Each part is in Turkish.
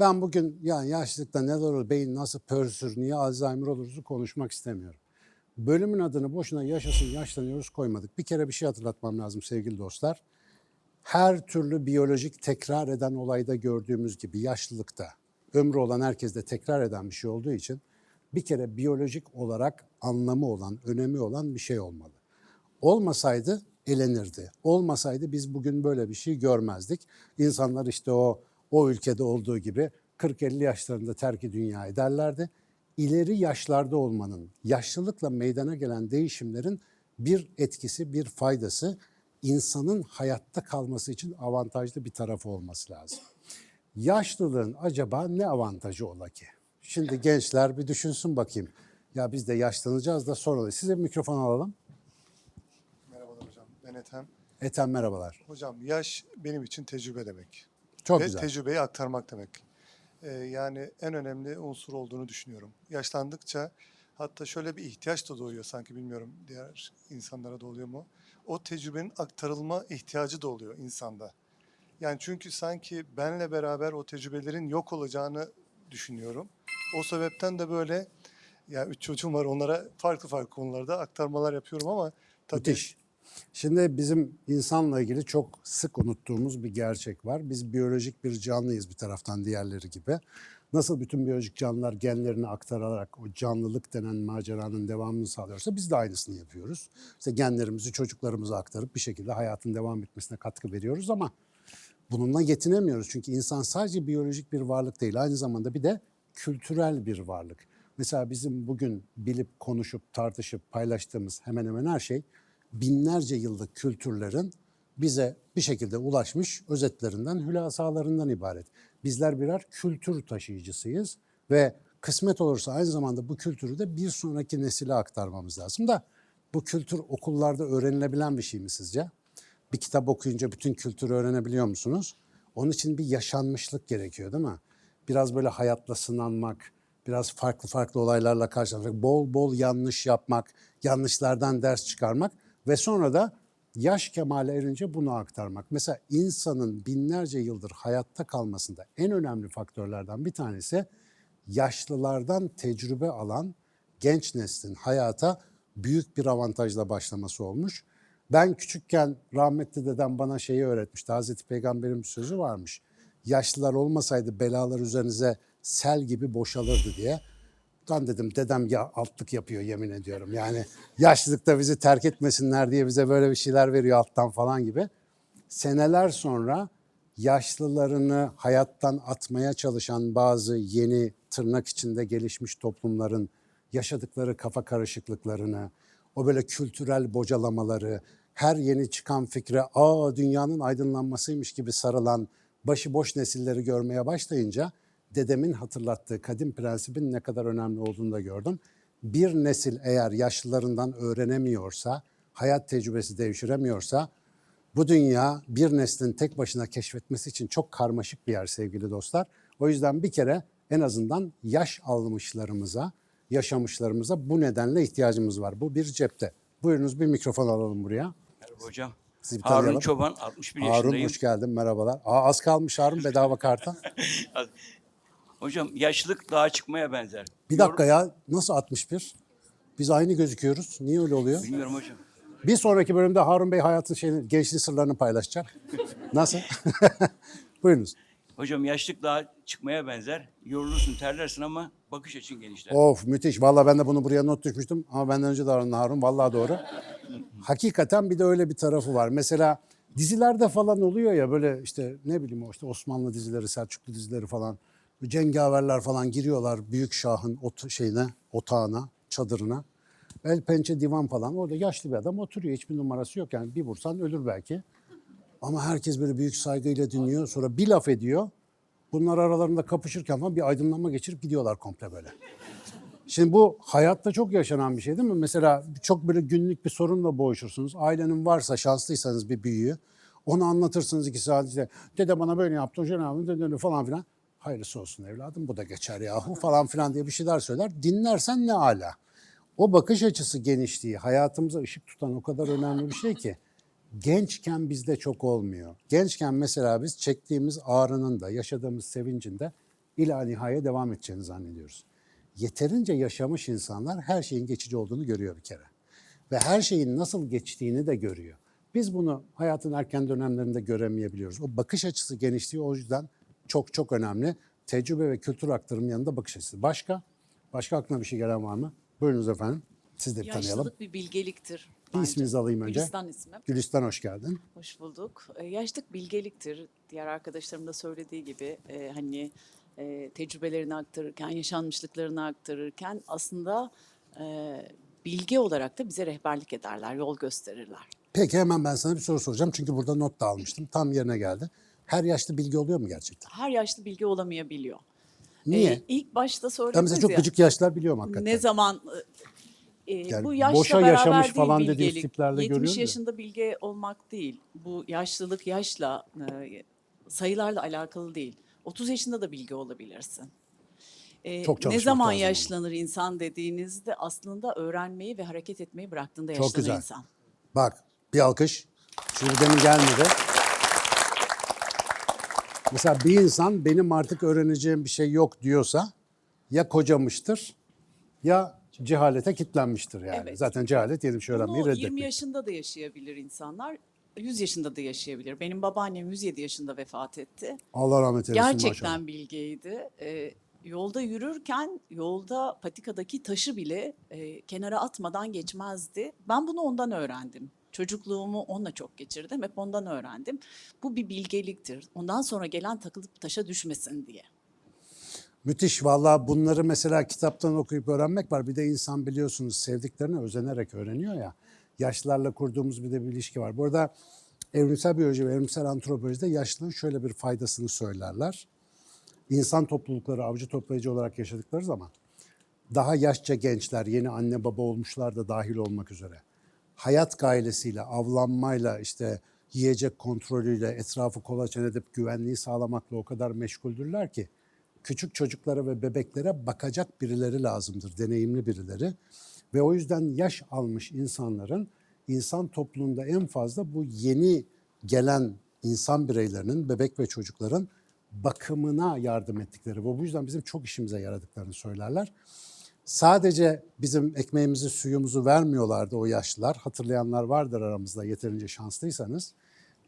Ben bugün yani yaşlılıkta neler olur, beyin nasıl pörsür, niye Alzheimer oluruz konuşmak istemiyorum. Bölümün adını boşuna yaşasın yaşlanıyoruz koymadık. Bir kere bir şey hatırlatmam lazım sevgili dostlar. Her türlü biyolojik tekrar eden olayda gördüğümüz gibi yaşlılıkta ömrü olan herkeste tekrar eden bir şey olduğu için bir kere biyolojik olarak anlamı olan, önemi olan bir şey olmalı. Olmasaydı elenirdi. Olmasaydı biz bugün böyle bir şey görmezdik. İnsanlar işte o o ülkede olduğu gibi 40-50 yaşlarında terki dünya ederlerdi. İleri yaşlarda olmanın, yaşlılıkla meydana gelen değişimlerin bir etkisi, bir faydası insanın hayatta kalması için avantajlı bir tarafı olması lazım. Yaşlılığın acaba ne avantajı ola ki? Şimdi gençler bir düşünsün bakayım. Ya biz de yaşlanacağız da sonra size bir mikrofon alalım. Merhabalar hocam. Ben Ethem. Ethem merhabalar. Hocam yaş benim için tecrübe demek. Çok Ve güzel. tecrübeyi aktarmak demek. Ee, yani en önemli unsur olduğunu düşünüyorum. Yaşlandıkça hatta şöyle bir ihtiyaç da doğuyor sanki bilmiyorum diğer insanlara da oluyor mu? O tecrübenin aktarılma ihtiyacı da oluyor insanda. Yani çünkü sanki benle beraber o tecrübelerin yok olacağını düşünüyorum. O sebepten de böyle ya üç çocuğum var onlara farklı farklı konularda aktarmalar yapıyorum ama tabii Müthiş. Şimdi bizim insanla ilgili çok sık unuttuğumuz bir gerçek var. Biz biyolojik bir canlıyız bir taraftan diğerleri gibi. Nasıl bütün biyolojik canlılar genlerini aktararak o canlılık denen maceranın devamını sağlıyorsa biz de aynısını yapıyoruz. İşte genlerimizi çocuklarımıza aktarıp bir şekilde hayatın devam etmesine katkı veriyoruz ama bununla yetinemiyoruz. Çünkü insan sadece biyolojik bir varlık değil, aynı zamanda bir de kültürel bir varlık. Mesela bizim bugün bilip, konuşup, tartışıp paylaştığımız hemen hemen her şey binlerce yıllık kültürlerin bize bir şekilde ulaşmış özetlerinden, hülasalarından ibaret. Bizler birer kültür taşıyıcısıyız ve kısmet olursa aynı zamanda bu kültürü de bir sonraki nesile aktarmamız lazım da bu kültür okullarda öğrenilebilen bir şey mi sizce? Bir kitap okuyunca bütün kültürü öğrenebiliyor musunuz? Onun için bir yaşanmışlık gerekiyor değil mi? Biraz böyle hayatla sınanmak, biraz farklı farklı olaylarla karşılaşmak, bol bol yanlış yapmak, yanlışlardan ders çıkarmak ve sonra da yaş kemale erince bunu aktarmak. Mesela insanın binlerce yıldır hayatta kalmasında en önemli faktörlerden bir tanesi yaşlılardan tecrübe alan genç neslin hayata büyük bir avantajla başlaması olmuş. Ben küçükken rahmetli dedem bana şeyi öğretmişti. Hazreti Peygamber'in sözü varmış. Yaşlılar olmasaydı belalar üzerinize sel gibi boşalırdı diye. Lan dedim dedem ya altlık yapıyor yemin ediyorum. Yani yaşlılıkta bizi terk etmesinler diye bize böyle bir şeyler veriyor alttan falan gibi. Seneler sonra yaşlılarını hayattan atmaya çalışan bazı yeni tırnak içinde gelişmiş toplumların yaşadıkları kafa karışıklıklarını, o böyle kültürel bocalamaları, her yeni çıkan fikre aa dünyanın aydınlanmasıymış gibi sarılan başıboş nesilleri görmeye başlayınca dedemin hatırlattığı kadim prensibin ne kadar önemli olduğunu da gördüm. Bir nesil eğer yaşlılarından öğrenemiyorsa, hayat tecrübesi devşiremiyorsa bu dünya bir neslin tek başına keşfetmesi için çok karmaşık bir yer sevgili dostlar. O yüzden bir kere en azından yaş almışlarımıza, yaşamışlarımıza bu nedenle ihtiyacımız var. Bu bir cepte. Buyurunuz bir mikrofon alalım buraya. Merhaba hocam. Sizi bir Harun tanıyalım. Çoban, 61 Harun yaşındayım. hoş geldin merhabalar. Aa, az kalmış Harun bedava karta. Hocam yaşlılık dağa çıkmaya benzer. Bir dakika ya nasıl 61? Biz aynı gözüküyoruz. Niye öyle oluyor? Bilmiyorum hocam. Bir sonraki bölümde Harun Bey hayatın şeyini, gençliği sırlarını paylaşacak. Nasıl? Buyurunuz. Hocam yaşlılık dağa çıkmaya benzer. Yorulursun, terlersin ama bakış açın genişler. Of müthiş. Vallahi ben de bunu buraya not düşmüştüm ama benden önce de Harun Harun. Vallahi doğru. Hakikaten bir de öyle bir tarafı var. Mesela dizilerde falan oluyor ya böyle işte ne bileyim o işte Osmanlı dizileri, Selçuklu dizileri falan. Cengaverler falan giriyorlar büyük şahın ot şeyine, otağına, çadırına. El pençe divan falan. Orada yaşlı bir adam oturuyor. Hiçbir numarası yok yani. Bir vursan ölür belki. Ama herkes böyle büyük saygıyla dinliyor. Sonra bir laf ediyor. Bunlar aralarında kapışırken falan bir aydınlanma geçirip gidiyorlar komple böyle. Şimdi bu hayatta çok yaşanan bir şey değil mi? Mesela çok böyle günlük bir sorunla boğuşursunuz. Ailenin varsa şanslıysanız bir büyüğü. Onu anlatırsınız iki saat işte. Dede bana böyle yaptı, dede öyle falan filan. Hayırlısı olsun evladım bu da geçer yahu falan filan diye bir şeyler söyler. Dinlersen ne ala. O bakış açısı genişliği hayatımıza ışık tutan o kadar önemli bir şey ki gençken bizde çok olmuyor. Gençken mesela biz çektiğimiz ağrının da yaşadığımız sevincin de ila nihaya devam edeceğini zannediyoruz. Yeterince yaşamış insanlar her şeyin geçici olduğunu görüyor bir kere. Ve her şeyin nasıl geçtiğini de görüyor. Biz bunu hayatın erken dönemlerinde göremeyebiliyoruz. O bakış açısı genişliği o yüzden çok çok önemli. Tecrübe ve kültür aktarımı yanında bakış açısı. Başka? Başka aklına bir şey gelen var mı? Buyurunuz efendim. Siz de bir tanıyalım. Yaşlılık bir bilgeliktir. Bir bence. isminizi alayım önce. Gülistan ismim. Gülistan hoş geldin. Hoş bulduk. E, yaşlılık bilgeliktir. Diğer arkadaşlarım da söylediği gibi e, hani e, tecrübelerini aktarırken, yaşanmışlıklarını aktarırken aslında e, bilgi olarak da bize rehberlik ederler, yol gösterirler. Peki hemen ben sana bir soru soracağım. Çünkü burada not da almıştım. Tam yerine geldi. Her yaşta bilgi oluyor mu gerçekten? Her yaşlı bilgi olamayabiliyor. Niye? E, ilk başta söylediniz mesela çok ya, küçük yaşlar biliyorum hakikaten. ne zaman e, Yani bu yaşla boşa beraber yaşamış değil falan bilgelik. tiplerde 70 görüyoruz ya. yaşında bilge olmak değil. Bu yaşlılık yaşla e, sayılarla alakalı değil. 30 yaşında da bilge olabilirsin. E, Çok ne zaman lazım ama. yaşlanır insan dediğinizde aslında öğrenmeyi ve hareket etmeyi bıraktığında Çok yaşlanır güzel. insan. Bak bir alkış. Şimdi demin gelmedi. Mesela bir insan benim artık öğreneceğim bir şey yok diyorsa ya kocamıştır ya cehalete kitlenmiştir yani. Evet. Zaten cehalet yeni bir şey öğrenmeyi Bunu 20 reddetmek. yaşında da yaşayabilir insanlar. 100 yaşında da yaşayabilir. Benim babaannem 107 yaşında vefat etti. Allah rahmet eylesin Gerçekten maşallah. bilgeydi. Ee, yolda yürürken yolda patikadaki taşı bile e, kenara atmadan geçmezdi. Ben bunu ondan öğrendim. Çocukluğumu onunla çok geçirdim. Hep ondan öğrendim. Bu bir bilgeliktir. Ondan sonra gelen takılıp taşa düşmesin diye. Müthiş valla bunları mesela kitaptan okuyup öğrenmek var. Bir de insan biliyorsunuz sevdiklerine özenerek öğreniyor ya. Yaşlılarla kurduğumuz bir de bir ilişki var. Bu arada evrimsel biyoloji ve evrimsel antropolojide yaşlılığın şöyle bir faydasını söylerler. İnsan toplulukları avcı toplayıcı olarak yaşadıkları zaman daha yaşça gençler, yeni anne baba olmuşlar da dahil olmak üzere hayat gailesiyle, avlanmayla, işte yiyecek kontrolüyle, etrafı kolaçan edip güvenliği sağlamakla o kadar meşguldürler ki küçük çocuklara ve bebeklere bakacak birileri lazımdır, deneyimli birileri. Ve o yüzden yaş almış insanların insan toplumunda en fazla bu yeni gelen insan bireylerinin, bebek ve çocukların bakımına yardım ettikleri ve bu yüzden bizim çok işimize yaradıklarını söylerler. Sadece bizim ekmeğimizi, suyumuzu vermiyorlardı o yaşlılar. Hatırlayanlar vardır aramızda yeterince şanslıysanız.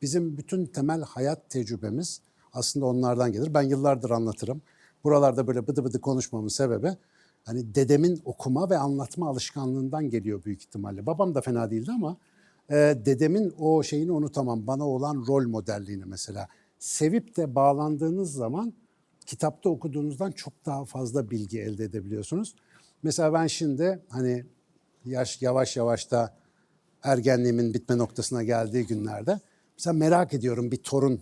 Bizim bütün temel hayat tecrübemiz aslında onlardan gelir. Ben yıllardır anlatırım. Buralarda böyle bıdı bıdı konuşmamın sebebi hani dedemin okuma ve anlatma alışkanlığından geliyor büyük ihtimalle. Babam da fena değildi ama e, dedemin o şeyini unutamam. Bana olan rol modelliğini mesela. Sevip de bağlandığınız zaman kitapta okuduğunuzdan çok daha fazla bilgi elde edebiliyorsunuz. Mesela ben şimdi hani yaş yavaş yavaş da ergenliğimin bitme noktasına geldiği günlerde mesela merak ediyorum bir torun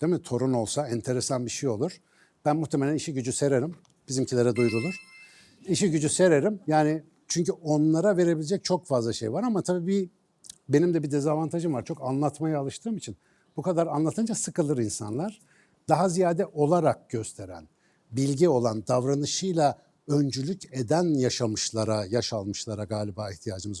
değil mi? Torun olsa enteresan bir şey olur. Ben muhtemelen işi gücü sererim. Bizimkilere duyurulur. İşi gücü sererim. Yani çünkü onlara verebilecek çok fazla şey var ama tabii bir benim de bir dezavantajım var. Çok anlatmaya alıştığım için bu kadar anlatınca sıkılır insanlar. Daha ziyade olarak gösteren, bilgi olan, davranışıyla öncülük eden yaşamışlara, yaş almışlara galiba ihtiyacımız